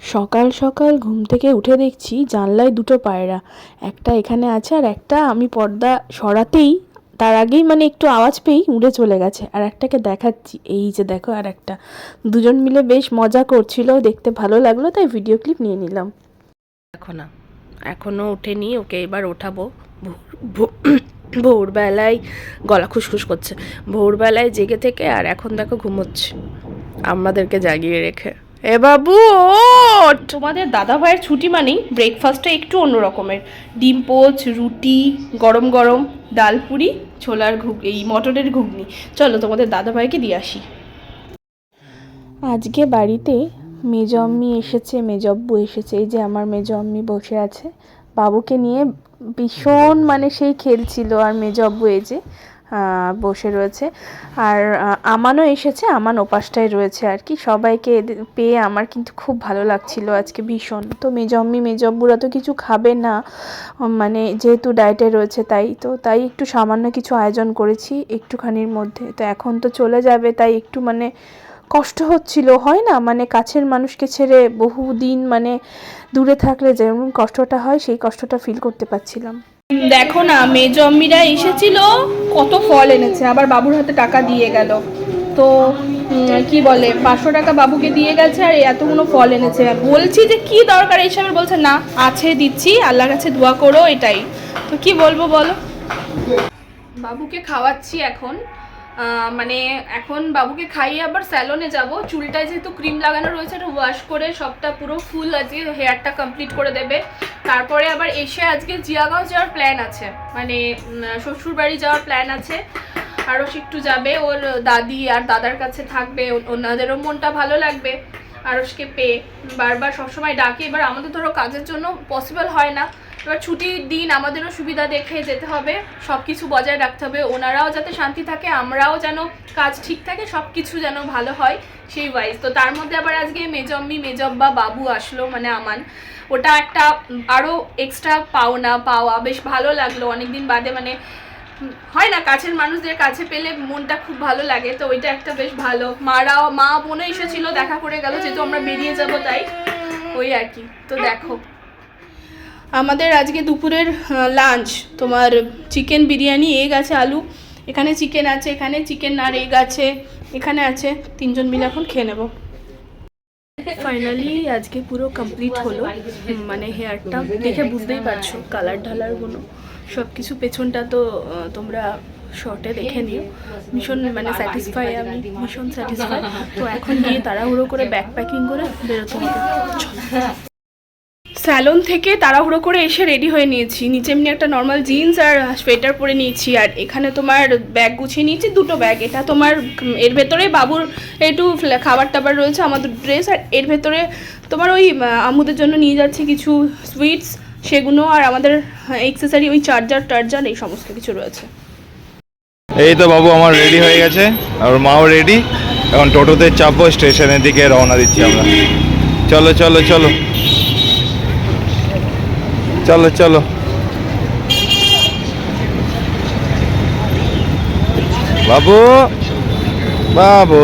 সকাল সকাল ঘুম থেকে উঠে দেখছি জানলায় দুটো পায়রা। একটা এখানে আছে আর একটা আমি পর্দা সরাতেই, তার আগেই মানে একটু আওয়াজ পেয়েই উড়ে চলে গেছে। আর একটাকে দেখাচ্ছি, এই যে দেখো আর একটা। দুজন মিলে বেশ মজা করছিল, দেখতে ভালো লাগল, তাই ভিডিও ক্লিপ নিয়ে নিলাম। দেখো না এখনও ওঠেনি, ওকে এবার ওঠাবো। ভোর- ভোর- ভোরবেলায় গলা খুসখুস করছে। ভোরবেলায় জেগে থেকে আর এখন দেখো ঘুমোচ্ছে। আমাদেরকে জাগিয়ে রেখে। এ বাবু ওঠ! তোমাদের দাদা ভাইয়ের ছুটি মানেই ব্রেকফাস্টটা একটু অন্য রকমের। ডিম পোচ রুটি গরম গরম ডাল পুরি ছোলার ঘুগ এই মটরের ঘুগনি। চলো তোমাদের দাদা ভাইকে দিয়ে আসি। আজকে বাড়িতে মেজম্মি এসেছে মেজব্বু এসেছে। এই যে আমার মেজম্মি বসে আছে। বাবুকে নিয়ে ভীষণ মানে সেই খেলছিল আর মেজব্বু এই যে। বসে রয়েছে। আর আমানও এসেছে, আমান ওপাশটায় রয়েছে আর কি। সবাইকে পেয়ে আমার কিন্তু খুব ভালো লাগছিল আজকে ভীষণ। তো মেজম্মি, মেজব্বুরা তো কিছু খাবে না। মানে যেহেতু ডায়েটে রয়েছে তাই, তো তাই একটু সামান্য কিছু আয়োজন করেছি একটুখানির মধ্যে। তো এখন তো চলে যাবে, তাই একটু মানে কষ্ট হচ্ছিল, হয় না? মানে কাছের মানুষকে ছেড়ে বহুদিন মানে দূরে থাকলে যেমন কষ্টটা হয়, সেই কষ্টটা ফিল করতে পারছিলাম। দেখো না মেজম্মিরা এসেছিল, কত ফল এনেছে, আবার বাবুর হাতে টাকা দিয়ে গেল। তো কি বলে, পাঁচশো টাকা বাবুকে দিয়ে গেছে আর এতগুলো ফল এনেছে। বলছি যে কি দরকার এই সময় বলছে, না, আছে, দিচ্ছি, আল্লাহর কাছে দোয়া করো, এটাই। তো কি বলব বলো? বাবুকে খাওয়াচ্ছি এখন। মানে এখন বাবুকে খাইয়ে আবার স্যালনে যাব। চুলটায় যেহেতু ক্রিম লাগানো রয়েছে, এটা ওয়াশ করে সবটা পুরো ফুল আজকে হেয়ারটা কমপ্লিট করে দেবে। তারপরে আবার এসে আজকে জিয়াগাঁও যাওয়ার প্ল্যান আছে। মানে শ্বশুর বাড়ি যাওয়ার প্ল্যান আছে। আরও একটু যাবে ওর দাদি আর দাদার কাছে থাকবে ওনাদেরও মনটা ভালো লাগবে আরসকে পেয়ে। বারবার সবসময় ডাকে। এবার আমাদের ধরো কাজের জন্য পসিবল হয় না। এবার ছুটির দিন আমাদেরও সুবিধা দেখে যেতে হবে সব কিছু বজায় রাখতে হবে। ওনারাও যাতে শান্তি থাকে, আমরাও যেন কাজ ঠিক থাকে সব কিছু যেন ভালো হয় সেই ওয়াইজ তো তার মধ্যে আবার আজকে মেজম্মি, মেজব্বা, বাবু আসলো মানে আমান। ওটা একটা আরও এক্সট্রা পাওনা, পাওয়া, বেশ ভালো লাগল। অনেকদিন বাদে মানে হয় না, কাছের মানুষদের কাছে পেলে মনটা খুব ভালো লাগে, তো ওইটা একটা বেশ ভালো। মারাও, মা বোনও এসেছিল, দেখা করে গেল, যেহেতু আমরা বেরিয়ে যাব তাই। ওই আর কি। তো দেখো। আমাদের আজকে দুপুরের লাঞ্চ তোমার চিকেন বিরিয়ানি এগ আছে, আলু। এখানে চিকেন আছে, এখানে চিকেন আর এগ আছে, এখানে আছে। তিনজন মিলে এখন খেয়ে নেব। ফাইনালি আজকে পুরো কমপ্লিট হলো। মানে হেয়ারটা দেখে বুঝতেই পারছ কালার ঢালারগুলো সব কিছু পেছনটা তো তোমরা শর্টে দেখে নিও। ভীষণ মানে স্যাটিসফাই আমি, ভীষণ স্যাটিসফাই তো এখন গিয়ে তাড়াহুড়ো করে ব্যাগ প্যাকিং করে বেরোতে স্যালন থেকে তাড়াহুড়ো করে এসে রেডি হয়ে নিয়েছি। নিচে এমনি একটা নর্মাল জিন্স আর সোয়েটার পরে নিয়েছি। আর এখানে তোমার ব্যাগ গুছিয়ে নিয়েছি, দুটো ব্যাগ এটা তোমার, এর ভেতরে বাবুর একটু খাবার টাবার রয়েছে, আমাদের ড্রেস আর এর ভেতরে তোমার ওই আমুদের জন্য নিয়ে যাচ্ছি কিছু সুইটস সেগুলো আর আমাদের এক্সেসারি ওই চার্জার টার্জার এই সমস্ত কিছু রয়েছে। এই তো বাবু, আমার রেডি হয়ে গেছে। আর মাও রেডি এখন টোটোতে চাপবো, স্টেশনের দিকে রওনা দিচ্ছি আমরা। চলো চলো চলো। চলো চলো। বাবু বাবু।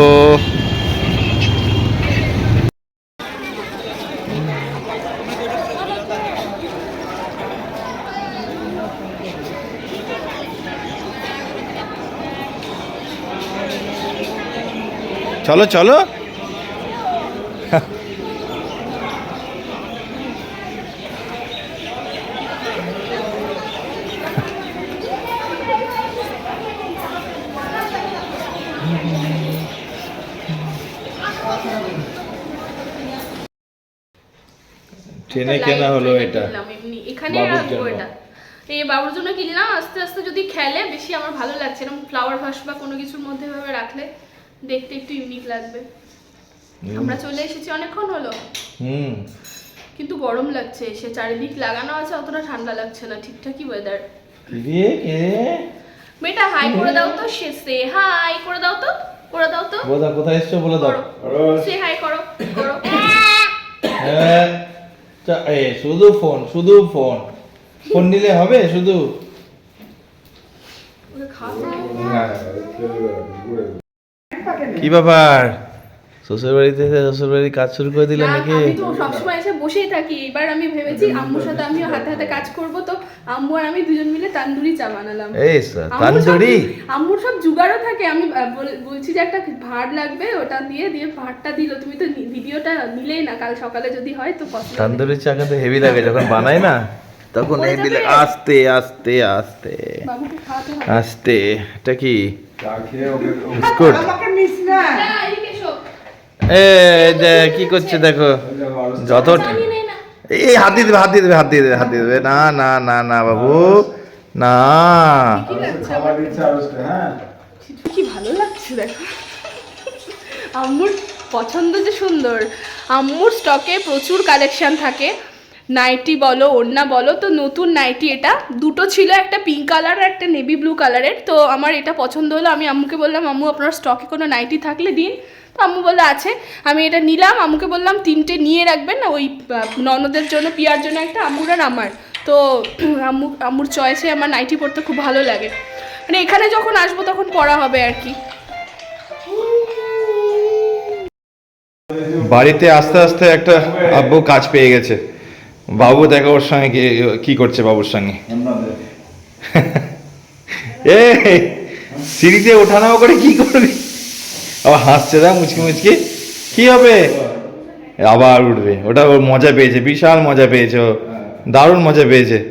চলো চলো। ট্রেনে কেনা হলো এটা এখানে রাখব এটা। এই বাবুর জন্য কিনলাম আস্তে আস্তে যদি খেলে বেশি আমার ভালো লাগছে এরকম ফ্লাওয়ার ভাস বা কোনো কিছুর মধ্যে ভাবে রাখলে দেখতে একটু ইউনিক লাগবে। আমরা চলে এসেছি অনেকক্ষণ হলো। হুম। কিন্তু গরম লাগছে এসে চারিদিক লাগানো আছে অতটা ঠান্ডা লাগছে না ঠিকঠাকই ওয়েদার কে কে? মেয়েটা হাই করে দাও তো সে সে হাই করে দাও তো করে দাও তো। বোধা কোথায় এসছো বলে দাও। সে হাই করো করো। হ্যাঁ। এ শুধু ফোন শুধু ফোন ফোন নিলে হবে শুধু? কি ব্যাপার? শ্বশুর বাড়িতে শ্বশুর বাড়ির কাজ শুরু করে দিলে নাকি? আমি তো সবসময় এসে বসেই থাকি। এবার আমি ভেবেছি আম্মুর সাথে আমিও হাতে হাতে কাজ করব তো আম্মু আর আমি দুজন মিলে তান্দুরি চা বানালাম। এই তান্দুরি? আম্মুর সব জুগাড়ও থাকে। আমি বলছি যে একটা ভাত লাগবে ওটা দিয়ে দিয়ে ভাতটা দিল। তুমি তো ভিডিওটা নিলেই না কাল সকালে যদি হয় তো তান্দুরি চা কিন্তু হেভি লাগে যখন বানাই না তখন হয়ে লাগে যাবে। আস্তে আস্তে আস্তে। আস্তে এটা কি? চা খেয়ে ওকে না, কি করছে দেখো? যত জানি নেই না। এই হাত দিয়ে দেবে হাত দিয়ে দেবে হাত দিয়ে দেবে হাত দিয়ে দেবে। না না না না বাবু। না। কি হ্যাঁ। কি ভালো লাগছে দেখো। আম্মুর পছন্দ যে সুন্দর। আম্মুর স্টকে প্রচুর কালেকশন থাকে। নাইটি বলো, ওড়না বলো, তো নতুন নাইটি এটা। দুটো ছিল, একটা পিঙ্ক কালার আর একটা নেভি ব্লু কালারের তো আমার এটা পছন্দ হলো। আমি আম্মুকে বললাম, আম্মু, আপনার স্টকে কোনো নাইটি থাকলে দিন। তো আম্মু বলল, আছে। আমি এটা নিলাম। আম্মুকে বললাম, তিনটে নিয়ে রাখবেন না, ওই ননদের জন্য, পিয়ার জন্য একটা, আম্মুর আর আমার। তো আম্মু, আম্মুর চয়েসে আমার নাইটি পরতে খুব ভালো লাগে। মানে এখানে যখন আসব, তখন পড়া হবে আর কি। বাড়িতে আস্তে আস্তে একটা আব্বু কাজ পেয়ে গেছে। বাবু দেখো ওর সঙ্গে কি- কি করছে বাবুর সঙ্গে? এ সিঁড়িতে ওঠানামা করে কি করবি? আবার হাসছে না মুচকি মুচকি। কি হবে? আবার উঠবে। ওটা ওর মজা পেয়েছে বিশাল মজা পেয়েছে ও। দারুণ মজা পেয়েছে।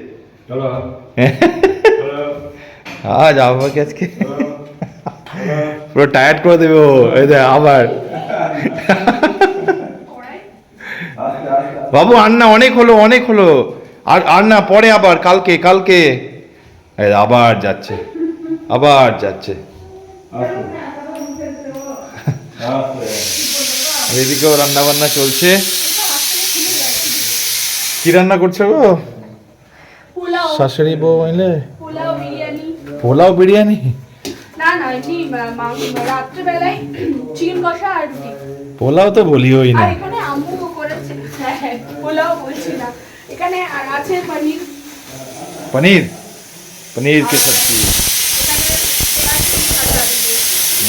আজ আবহাওয়াকে আজকে। পুরো টায়ার্ড করে দেবে ও। এই দেখ আবার। বাবু আর না অনেক হলো অনেক হলো। আর আর না পরে আবার কালকে কালকে। আবার যাচ্ছে আবার যাচ্ছে। এদিকেও রান্না বান্না চলছে। কি রান্না করছে গো? শাশুড়ি বউ মিলে? পোলাও বিরিয়ানি। পোলাও বিরিয়ানি? না না এমনি মা- মা- রাত্রেবেলায় চিকেন কষা আর রুটি পোলাও তো বলিওই না আর এখানে আম্মু করেছে হ্যাঁ পোলাও বলছি না এখানে আর আছে পনির। পনির? পনির কি সবজি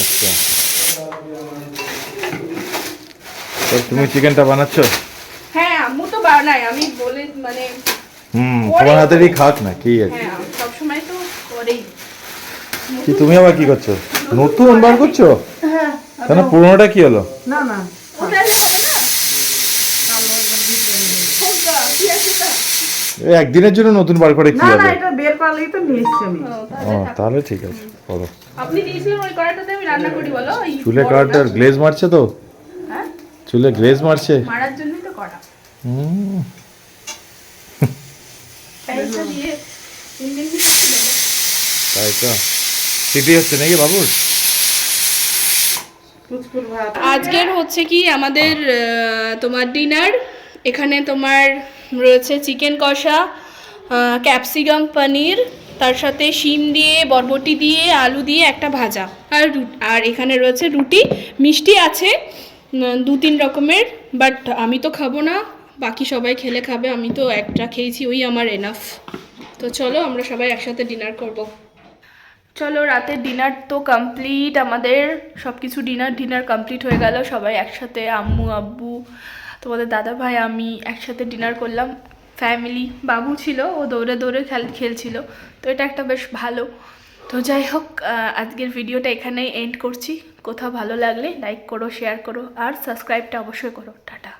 আচ্ছা। তো তুমি চিকেনটা বানাচ্ছ? হ্যাঁ আম্মু তো বানায় আমি বলে মানে হুম তোমার হাতেরই খাক না কি আছে হ্যাঁ সবসময় তো করেই। কি তুমি আবার কি করছ? নতুন বার করছ? কেন পুরোনোটা কি হলো? হবে না হোক গা, কি আছে তা? এই একদিনের জন্য নতুন বার করে কি না না হবে? এটা বের করলেই তো নিয়ে এসছি আমি। ও, তাহলে ঠিক আছে করো। আপনি দিয়েছিলেন ওই কড়াইটাতে আমি রান্না করি বলো। চুলে বড়টা। কাটার গ্লেজ মারছে তো? হ্যাঁ? চুলে গ্লেজ মারছে? মারার জন্যই তো করা হুম। তাই তো। সিটি হচ্ছে নাকি বাবুর? আজকের হচ্ছে কি আমাদের তোমার ডিনার এখানে তোমার রয়েছে চিকেন কষা ক্যাপসিকাম পনির, তার সাথে শিম দিয়ে, বরবটি দিয়ে, আলু দিয়ে একটা ভাজা। আর আর এখানে রয়েছে রুটি, মিষ্টি আছে দু তিন রকমের, বাট আমি তো খাব না, বাকি সবাই খেলে খাবে, আমি তো একটা খেয়েছি, ওই আমার এনাফ তো চলো আমরা সবাই একসাথে ডিনার করব। চলো, রাতের ডিনার তো কমপ্লিট আমাদের সব কিছু ডিনার ডিনার কমপ্লিট হয়ে গেল, সবাই একসাথে, আম্মু, আব্বু তোমাদের দাদা ভাই আমি একসাথে ডিনার করলাম। ফ্যামিলি বাবু ছিল, ও দৌড়ে দৌড়ে খেল, খেলছিল। তো এটা একটা বেশ ভালো। তো যাই হোক আজকের ভিডিওটা এখানেই এন্ড করছি। কোথাও ভালো লাগলে লাইক করো শেয়ার করো, আর সাবস্ক্রাইবটা অবশ্যই করো। টাটা।